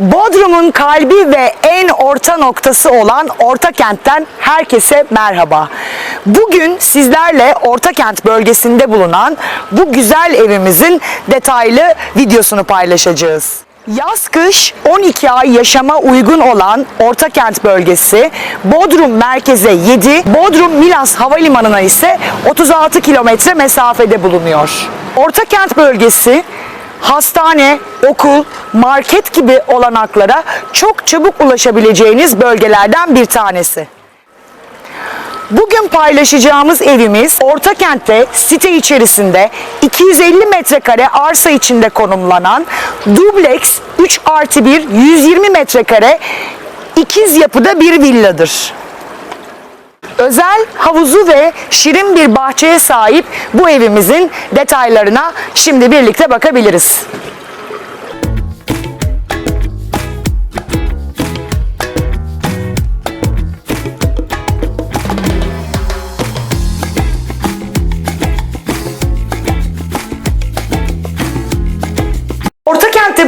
Bodrum'un kalbi ve en orta noktası olan Orta Kent'ten herkese merhaba. Bugün sizlerle Orta Kent bölgesinde bulunan bu güzel evimizin detaylı videosunu paylaşacağız. Yaz kış 12 ay yaşama uygun olan Orta Kent bölgesi Bodrum merkeze 7, Bodrum Milas Havalimanı'na ise 36 kilometre mesafede bulunuyor. Orta Kent bölgesi hastane, okul, market gibi olanaklara çok çabuk ulaşabileceğiniz bölgelerden bir tanesi. Bugün paylaşacağımız evimiz Ortakent'te site içerisinde 250 metrekare arsa içinde konumlanan dubleks 3 artı 1 120 metrekare ikiz yapıda bir villadır. Özel havuzu ve şirin bir bahçeye sahip bu evimizin detaylarına şimdi birlikte bakabiliriz.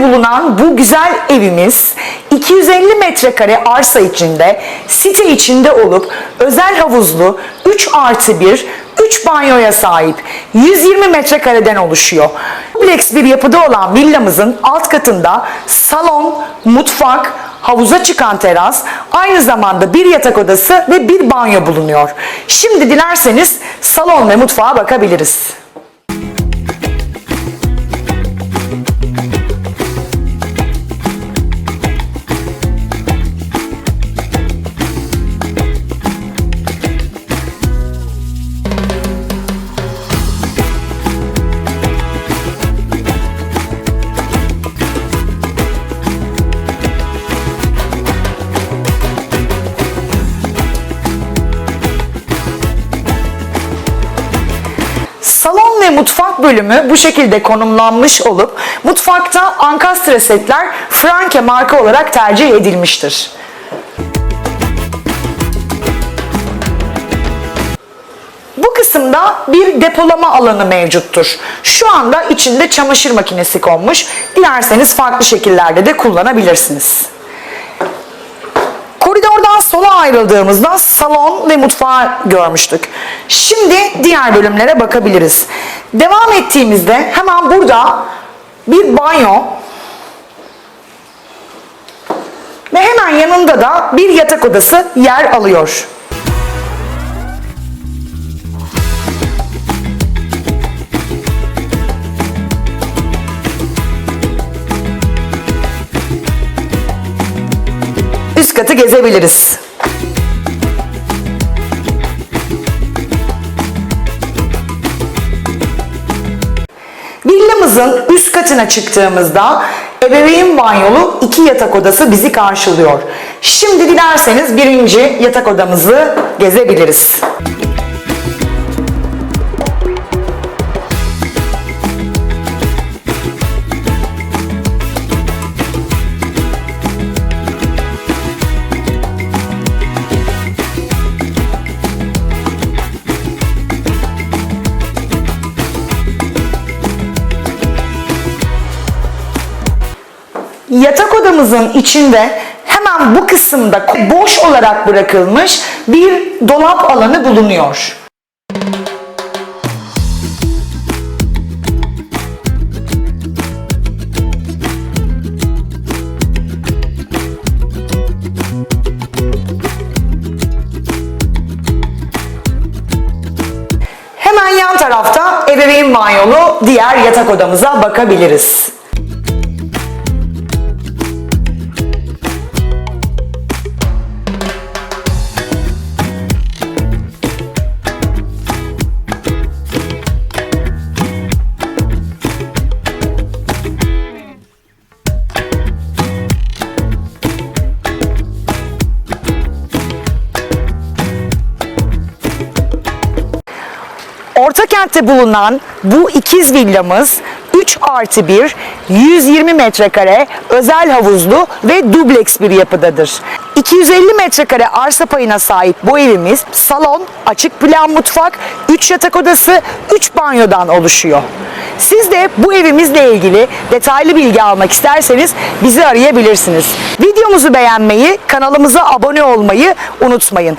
Bulunan bu güzel evimiz 250 metrekare arsa içinde, site içinde olup özel havuzlu 3 artı 1, 3 banyoya sahip 120 metrekareden oluşuyor. Dubleks bir yapıda olan villamızın alt katında salon, mutfak, havuza çıkan teras, aynı zamanda bir yatak odası ve bir banyo bulunuyor. Şimdi dilerseniz salon ve mutfağa bakabiliriz. Mutfak bölümü bu şekilde konumlanmış olup mutfakta ankastre setler Franke marka olarak tercih edilmiştir. Bu kısımda bir depolama alanı mevcuttur. Şu anda içinde çamaşır makinesi konmuş. Dilerseniz farklı şekillerde de kullanabilirsiniz. Sola ayrıldığımızda salon ve mutfağı görmüştük. Şimdi diğer bölümlere bakabiliriz. Devam ettiğimizde hemen burada bir banyo ve hemen yanında da bir yatak odası yer alıyor. Üst katı gezebiliriz. Villamızın üst katına çıktığımızda ebeveyn banyolu iki yatak odası bizi karşılıyor. Şimdi dilerseniz birinci yatak odamızı gezebiliriz. Yatak odamızın içinde hemen bu kısımda boş olarak bırakılmış bir dolap alanı bulunuyor. Hemen yan tarafta ebeveyn banyolu diğer yatak odamıza bakabiliriz. Ortakent'te bulunan bu ikiz villamız 3 artı 1, 120 metrekare özel havuzlu ve dubleks bir yapıdadır. 250 metrekare arsa payına sahip bu evimiz salon, açık plan mutfak, 3 yatak odası, 3 banyodan oluşuyor. Siz de bu evimizle ilgili detaylı bilgi almak isterseniz bizi arayabilirsiniz. Videomuzu beğenmeyi, kanalımıza abone olmayı unutmayın.